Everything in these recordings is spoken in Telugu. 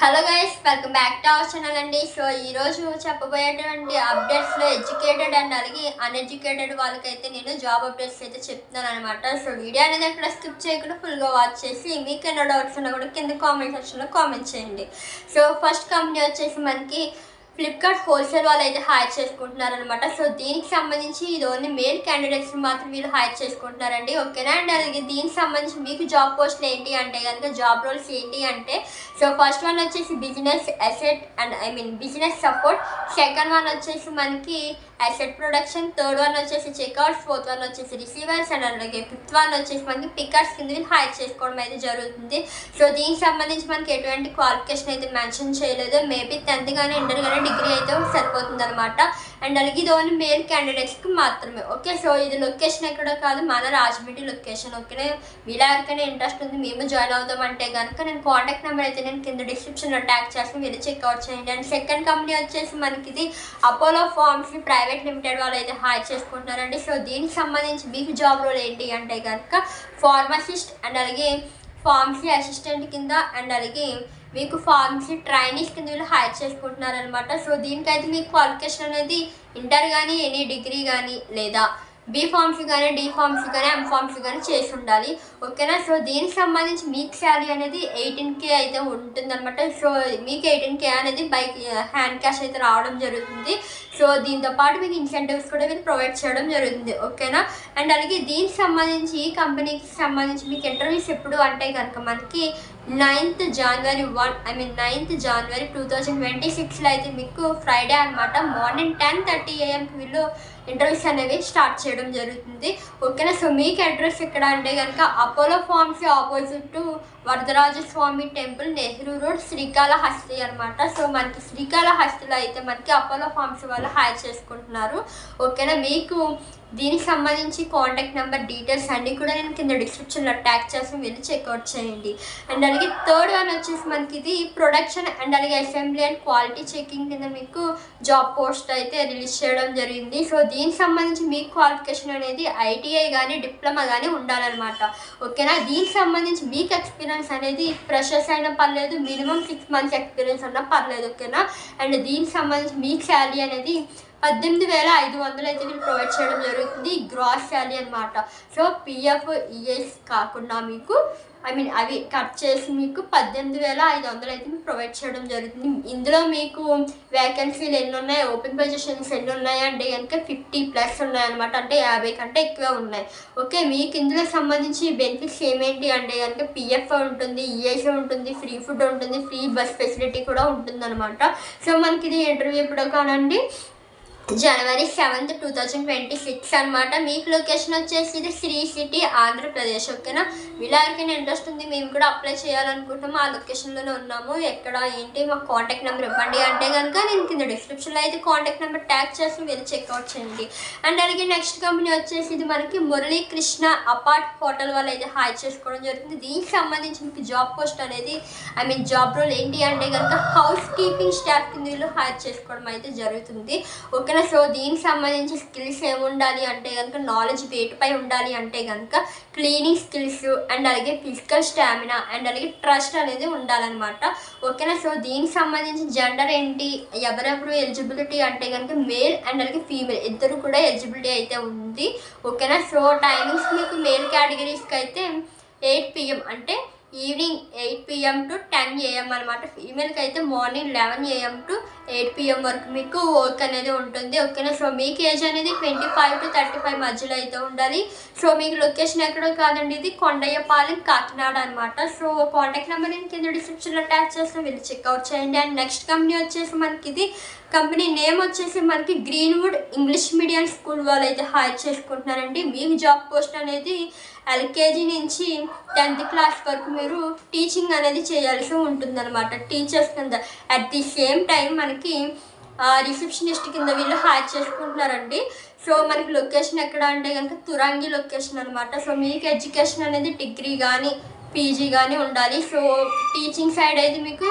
Hello guys welcome back to our channel అండి. సో ఈరోజు చెప్పబోయేటువంటి అప్డేట్స్లో ఎడ్యుకేటెడ్ అండ్ అలాగే అన్ఎడ్యుకేటెడ్ వాళ్ళకైతే నేను జాబ్ అప్డేట్స్ అయితే చెప్తున్నాను అనమాట సో వీడియో అనేది ఎక్కడ స్కిప్ చేయకుండా ఫుల్గా వాచ్ చేసి మీకు ఎన్నో డౌట్స్ ఉన్నా కూడా కింద కామెంట్ సెక్షన్లో కామెంట్ చేయండి. సో ఫస్ట్ కంపెనీ వచ్చేసి మనకి ఫ్లిప్కార్ట్ హోల్సేల్ వాళ్ళు అయితే హైర్ చేసుకుంటున్నారు అనమాట సో దీనికి సంబంధించి ఇది ఓన్లీ మేల్ క్యాండిడేట్స్ని మాత్రం వీళ్ళు హైర్ చేసుకుంటున్నారండి. ఓకేనా అండ్ అలాగే దీనికి సంబంధించి మీకు జాబ్ పోస్టులు ఏంటి అంటే కనుక జాబ్ రోల్స్ ఏంటి అంటే సో ఫస్ట్ వన్ వచ్చేసి business asset and I mean business support second one వచ్చేసి మనకి అసెట్ ప్రొడక్షన్ థర్డ్ వన్ వచ్చేసి చెక్అవుట్స్ ఫోర్త్ వన్ వచ్చేసి రిసీవర్స్ అండ్ అలాగే ఫిఫ్త్ వన్ వచ్చేసి మనకి పికర్స్ కింద వీళ్ళు హైర్ చేసుకోవడం అయితే జరుగుతుంది. సో దీనికి సంబంధించి మనకి ఎటువంటి క్వాలిఫికేషన్ అయితే మెన్షన్ చేయలేదు. మేబీ టెన్త్ కానీ ఇంటర్ కానీ డిగ్రీ అయితే సరిపోతుంది అనమాట అండ్ అలాగే ఇది ఓన్లీ మేల్ క్యాండిడేట్స్కి మాత్రమే. ఓకే సో ఇది లొకేషన్ ఎక్కడ కాదు? మన రాజమండ్రి లొకేషన్ ఓకేనే మీలో ఎవరికైనా ఇంట్రెస్ట్ ఉంది మేము జాయిన్ అవుదాం అంటే కనుక నేను కాంటాక్ట్ నెంబర్ అయితే నేను కింద డిస్క్రిప్షన్లో ట్యాగ్ చేస్తాను. వెళ్ళి చెక్అవుట్ చేయండి. అండ్ సెకండ్ కంపెనీ వచ్చేసి మనకి ఇది Apollo pharms private private limited వాళ్ళు అయితే హైర్ చేసుకుంటున్నారండి. సో దీనికి సంబంధించి మీకు జాబ్ రోల్ ఏంటి అంటే కనుక ఫార్మసిస్ట్ అండ్ అలాగే ఫార్మసీ అసిస్టెంట్ కింద అండ్ అలాగే మీకు ఫార్మసీ ట్రైనీస్ కింద వీళ్ళు హైర్ చేసుకుంటున్నారు అనమాట సో దీనికైతే మీకు క్వాలిఫికేషన్ అనేది ఇంటర్ కానీ ఎనీ డిగ్రీ కానీ లేదా బీ ఫార్మసీ కానీ డి ఫార్మ్స్ కానీ ఎం ఫార్మసీ కానీ చేసి ఉండాలి. ఓకేనా సో దీనికి సంబంధించి మీకు శాలరీ అనేది ఎయిటీన్ కే అయితే ఉంటుందన్నమాట. సో మీకు ఎయిటీన్ కే అనేది బైక్ హ్యాండ్ క్యాష్ అయితే రావడం జరుగుతుంది. సో దీంతో పాటు మీకు ఇన్సెంటివ్స్ కూడా మీరు ప్రొవైడ్ చేయడం జరుగుతుంది. ఓకేనా అండ్ అలాగే దీనికి సంబంధించి ఈ కంపెనీకి సంబంధించి మీకు ఇంటర్వ్యూస్ ఎప్పుడు అంటే కనుక మనకి ninth January one I mean ninth January two thousand twenty సిక్స్లో అయితే మీకు ఫ్రైడే అనమాట మార్నింగ్ టెన్ థర్టీ ఏఎంకి వీళ్ళు ఇంటర్వ్యూస్ అనేవి స్టార్ట్ చేయడం జరుగుతుంది. ఓకేనా సో మీకు అడ్రస్ ఎక్కడ అంటే కనుక Apollo pharmacy opposite to Varadarajaswamy temple Nehru road Srikalahasti అనమాట సో మనకి శ్రీకాళహస్తిలో అయితే మనకి అపోలో ఫార్మసీ వాళ్ళు హైర్ చేసుకుంటున్నారు. ఓకేనా మీకు దీనికి సంబంధించి కాంటాక్ట్ నెంబర్ డీటెయిల్స్ అన్నీ కూడా నేను కింద డిస్క్రిప్షన్లో ట్యాగ్ చేసి వెళ్ళి చెక్అవుట్ చేయండి. అండ్ అలాగే థర్డ్ వన్ వచ్చేసి మనకి ఇది ప్రొడక్షన్ అండ్ అలాగే అసెంబ్లీ అండ్ క్వాలిటీ చెకింగ్ కింద మీకు జాబ్ పోస్ట్ అయితే రిలీజ్ చేయడం జరిగింది. సో దీనికి సంబంధించి మీ క్వాలిఫికేషన్ అనేది ఐటీఐ కానీ డిప్లొమా కానీ ఉండాలన్నమాట. ఓకేనా దీనికి సంబంధించి మీకు ఎక్స్పీరియన్స్ అనేది ఫ్రెషర్స్ అయినా పర్లేదు మినిమం సిక్స్ మంత్స్ ఎక్స్పీరియన్స్ అన్నా పర్లేదు ఓకేనా అండ్ దీనికి సంబంధించి మీకు శాలరీ అనేది పద్దెనిమిది వేల ఐదు వందలు అయితే మీరు ప్రొవైడ్ చేయడం జరుగుతుంది. గ్రాస్ శాలరీ అనమాట సో పిఎఫ్ ఈఎస్ కాకుండా మీకు ఐ మీన్ అవి కట్ చేసి మీకు పద్దెనిమిది వేల ఐదు వందలు అయితే మీకు ప్రొవైడ్ చేయడం జరుగుతుంది. ఇందులో మీకు వేకెన్సీలు ఎన్ని ఉన్నాయి? ఓపెన్ పొజిషన్స్ ఎన్ని ఉన్నాయి? అంటే కనుక ఫిఫ్టీ ప్లస్ ఉన్నాయన్నమాట అంటే యాభై కంటే ఎక్కువ ఉన్నాయి. ఓకే మీకు ఇందులో సంబంధించి బెనిఫిట్స్ ఏమేంటి? అంటే కనుక పిఎఫ్ ఉంటుంది ఈఎస్ ఉంటుంది ఫ్రీ ఫుడ్ ఉంటుంది ఫ్రీ బస్ ఫెసిలిటీ కూడా ఉంటుందన్నమాట. సో మనకి ఇది ఇంటర్వ్యూ ఎప్పుడో కానండి. January seventh two thousand twenty six అనమాట మీకు లొకేషన్ వచ్చేసి ఇది శ్రీ సిటీ ఆంధ్రప్రదేశ్ ఓకేనా? మీలో ఎవరికైనా ఇంట్రెస్ట్ ఉంది మేము కూడా అప్లై చేయాలనుకుంటున్నాము ఆ లొకేషన్లోనే ఉన్నాము. ఎక్కడ ఏంటి మాకు కాంటాక్ట్ నెంబర్ ఇవ్వండి అంటే కనుక నేను కింద డిస్క్రిప్షన్లో అయితే కాంటాక్ట్ నెంబర్ ట్యాగ్ చేసి వెళ్ళి చెక్అవుట్ చేయండి. అండ్ అలాగే నెక్స్ట్ కంపెనీ వచ్చేసి ఇది మనకి మురళీకృష్ణ అపార్ట్ హోటల్ వాళ్ళు అయితే హైర్ చేసుకోవడం జరుగుతుంది. దీనికి సంబంధించి మీకు జాబ్ పోస్ట్ అనేది ఐ మీన్ జాబ్ రోల్ ఏంటి అంటే కనుక హౌస్ కీపింగ్ స్టాఫ్ కింద వీళ్ళు హైర్ చేసుకోవడం అయితే జరుగుతుంది. ఓకే ఓకేనా సో దీనికి సంబంధించి స్కిల్స్ ఏమి ఉండాలి అంటే కనుక నాలెడ్జ్ వేటిపై ఉండాలి అంటే కనుక క్లీనింగ్ స్కిల్స్ అండ్ అలాగే ఫిజికల్ స్టామినా అండ్ అలాగే ట్రస్ట్ అనేది ఉండాలన్నమాట. ఓకేనా సో దీనికి సంబంధించి జెండర్ ఏంటి ఎవరెవరు ఎలిజిబిలిటీ అంటే కనుక మేల్ అండ్ అలాగే ఫీమేల్ ఇద్దరు కూడా ఎలిజిబిలిటీ అయితే ఉంది. ఓకేనా సో టైమింగ్స్ మీకు మేల్ కేటగిరీస్కి అయితే ఎయిట్ పిఎం అంటే evening eight PM to ten AM అనమాట ఫీమేల్కి అయితే morning eleven AM to eight PM వరకు మీకు వర్క్ అనేది ఉంటుంది. ఓకేనా? సో మీకు ఏజ్ అనేది twenty five to thirty five మధ్యలో అయితే ఉండాలి. సో మీకు లొకేషన్ ఎక్కడో కాదండి. ఇది కొండయ్యపాలెం కాకినాడ అనమాట సో కాంటాక్ట్ నెంబర్ నేను కింద డిస్క్రిప్షన్లో ట్యాగ్ చేస్తాను. వెళ్ళి చెక్అవుట్ చేయండి. అండ్ నెక్స్ట్ కంపెనీ వచ్చేసి మనకి ఇది. కంపెనీ నేమ్ వచ్చేసి మనకి గ్రీన్వుడ్ ఇంగ్లీష్ మీడియం స్కూల్ వాళ్ళు అయితే హైర్ చేసుకుంటున్నారండి. మీకు జాబ్ పోస్ట్ అనేది ఎల్కేజీ నుంచి టెన్త్ క్లాస్ వరకు మీరు టీచింగ్ అనేది చేయాల్సి ఉంటుందన్నమాట. టీచర్స్ కింద. అట్ ది సేమ్ టైం మనకి రిసెప్షనిస్ట్ కింద వీళ్ళు హైర్ చేసుకుంటున్నారండి. సో మనకి లొకేషన్ ఎక్కడ అంటే కనుక తురంగి లొకేషన్ అనమాట సో మీకు ఎడ్యుకేషన్ అనేది డిగ్రీ కానీ పీజీ కానీ ఉండాలి. సో టీచింగ్ సైడ్ అయితే మీకు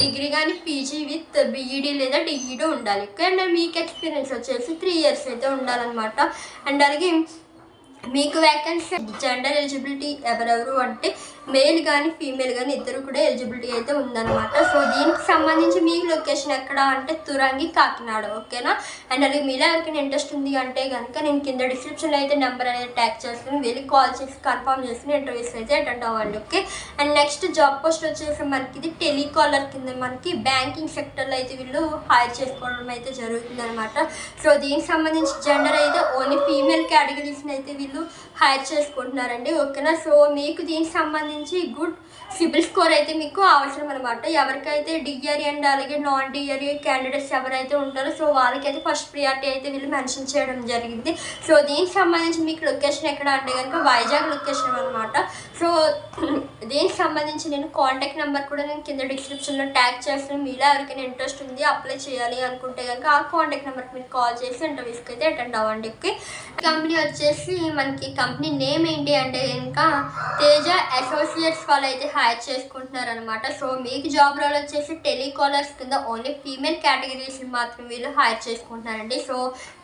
డిగ్రీ కానీ పీజీ విత్ బీఈడీ లేదా డిఈడి ఉండాలి. అండ్ మీకు ఎక్స్పీరియన్స్ వచ్చేసి త్రీ ఇయర్స్ అయితే ఉండాలన్నమాట. అండ్ అలాగే మీకు వేకెన్సీ జెండర్ ఎలిజిబిలిటీ ఎవరెవరు అంటే మేల్ కానీ ఫీమేల్ కానీ ఇద్దరు కూడా ఎలిజిబిలిటీ అయితే ఉందన్నమాట. సో దీనికి సంబంధించి మీ లొకేషన్ ఎక్కడ అంటే తురంగి కాకినాడ ఓకేనా? అండ్ అలాగే మీలో ఎవరికైనా ఇంట్రెస్ట్ ఉంది అంటే కనుక నేను కింద డిస్క్రిప్షన్లో అయితే నెంబర్ అనేది ట్యాగ్ చేస్తాను. వెళ్ళి కాల్ చేసి కన్ఫర్మ్ చేసుకుని ఇంటర్వ్యూస్ అయితే అటెండ్ అవ్వండి okay? And next job post వచ్చేసి మనకి ఇది టెలికాలర్ కింద మనకి బ్యాంకింగ్ సెక్టర్లో అయితే వీళ్ళు హైర్ చేసుకోవడం అయితే జరుగుతుంది అనమాట సో దీనికి సంబంధించి జెండర్ అయితే ఓన్లీ ఫీమేల్ కేటగిరీస్ని అయితే వీళ్ళు హైర్ చేసుకుంటున్నారండి ఓకేనా? సో మీకు దీనికి సంబంధించి గుడ్ సిబిల్ స్కోర్ అయితే మీకు అవసరం అనమాట ఎవరికైతే డిఆర్ఈ అండ్ అలాగే నాన్ డిఆర్ఈ క్యాండిడేట్స్ ఎవరైతే ఉంటారో సో వాళ్ళకైతే ఫస్ట్ ప్రియారిటీ అయితే వీళ్ళు మెన్షన్ చేయడం జరిగింది. సో దీనికి సంబంధించి మీకు లొకేషన్ ఎక్కడ అంటే కనుక వైజాగ్ లొకేషన్ అనమాట సో దీనికి సంబంధించి నేను కాంటాక్ట్ నెంబర్ కూడా నేను కింద డిస్క్రిప్షన్లో ట్యాగ్ చేస్తాను. మీలో ఎవరికైనా ఇంట్రెస్ట్ ఉంది అప్లై చేయాలి అనుకుంటే కనుక ఆ కాంటాక్ట్ నెంబర్కి మీరు కాల్ చేసి ఇంటర్వ్యూస్కి అయితే అటెండ్ అవ్వండి ఓకే కంపెనీ వచ్చేసి మనకి కంపెనీ నేమ్ ఏంటి అంటే కనుక తేజ అసోసియేట్స్ వాళ్ళు అయితే హైర్ చేసుకుంటున్నారు అనమాట సో మీకు జాబ్ రోల్ వచ్చేసి టెలికాలర్స్ కింద ఓన్లీ ఫీమేల్ కేటగిరీస్ మాత్రం వీళ్ళు హైర్ చేసుకుంటున్నారండి. సో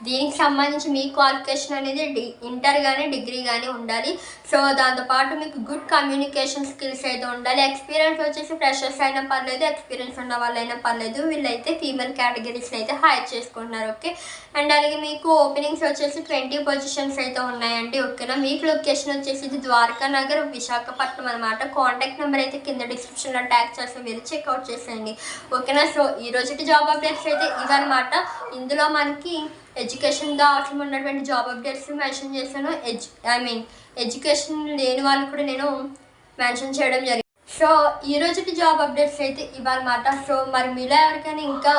దీనికి సంబంధించి మీ క్వాలిఫికేషన్ అనేది ఇంటర్ కానీ డిగ్రీ కానీ ఉండాలి. సో దాంతోపాటు మీకు గుడ్ కమ్యూనికేషన్ స్కిల్స్ అయితే ఉండాలి. ఎక్స్పీరియన్స్ వచ్చేసి ఫ్రెషర్స్ అయినా పర్లేదు ఎక్స్పీరియన్స్ ఉన్న వాళ్ళైనా పర్లేదు. వీళ్ళైతే ఫీమేల్ కేటగిరీస్ అయితే హైర్ చేసుకుంటున్నారు ఓకే అండ్ అలాగే మీకు ఓపెనింగ్స్ వచ్చేసి ట్వంటీ పొజిషన్స్ అయితే ఉన్నాయండి ఓకేనా మీకు లొకేషన్ వచ్చేసి ఇది ద్వారకా నగర్ విశాఖపట్నం అనమాట కాంటాక్ట్ నెంబర్ అయితే కింద డిస్క్రిప్షన్లో ట్యాగ్ చేసి మీరు చెక్అవుట్ చేసేయండి ఓకేనా సో ఈ రోజుకి జాబ్ అప్డేట్స్ అయితే ఇదనమాట ఇందులో మనకి ఎడ్యుకేషన్గా అవసరం ఉన్నటువంటి జాబ్ అప్డేట్స్ మెన్షన్ చేశాను. ఎడ్యు ఐ మీన్ ఎడ్యుకేషన్ లేని వాళ్ళు కూడా నేను మెన్షన్ చేయడం జరిగింది. సో ఈ రోజుకి జాబ్ అప్డేట్స్ అయితే ఇవ్వాలన్నమాట. సో మరి మీలో ఎవరికైనా ఇంకా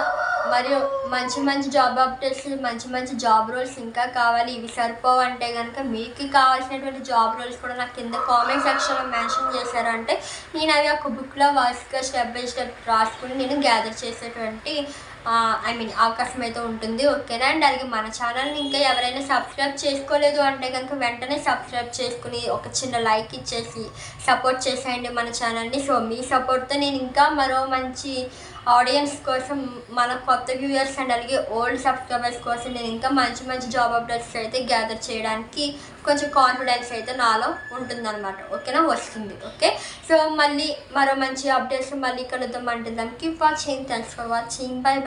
మరియు మంచి మంచి జాబ్ అప్డేట్స్ మంచి మంచి జాబ్ రోల్స్ ఇంకా కావాలి ఇవి సరిపోవు అంటే కనుక మీకు కావాల్సినటువంటి జాబ్ రోల్స్ కూడా నాకు కింద కామెంట్ సెక్షన్లో మెన్షన్ చేశారంటే నేను అవి ఒక బుక్లో వర్స్గా స్టెప్ బై స్టెప్ రాసుకుని నేను గ్యాదర్ చేసేటువంటి ఐ మీన్ అవకాశం అయితే ఉంటుంది ఓకేనా అండ్ అలాగే మన ఛానల్ని ఇంకా ఎవరైనా సబ్స్క్రైబ్ చేసుకోలేదు అంటే కనుక వెంటనే సబ్స్క్రైబ్ చేసుకుని ఒక చిన్న లైక్ ఇచ్చేసి సపోర్ట్ చేసేయండి మన ఛానల్ని సో మీ సపోర్ట్తో నేను ఇంకా మరో మంచి ఆడియన్స్ కోసం మన కొత్త వ్యూయర్స్ అండ్ అలాగే ఓల్డ్ సబ్స్క్రైబర్స్ కోసం నేను ఇంకా మంచి మంచి జాబ్ అప్డేట్స్ అయితే గ్యాదర్ చేయడానికి కొంచెం కాన్ఫిడెన్స్ అయితే నాలో ఉంటుందన్నమాట. ఓకేనా వస్తుంది. ఓకే సో మళ్ళీ మరో మంచి అప్డేట్స్ మళ్ళీ కలుద్దాం. అంటే దానికి watching thanks for watching bye bye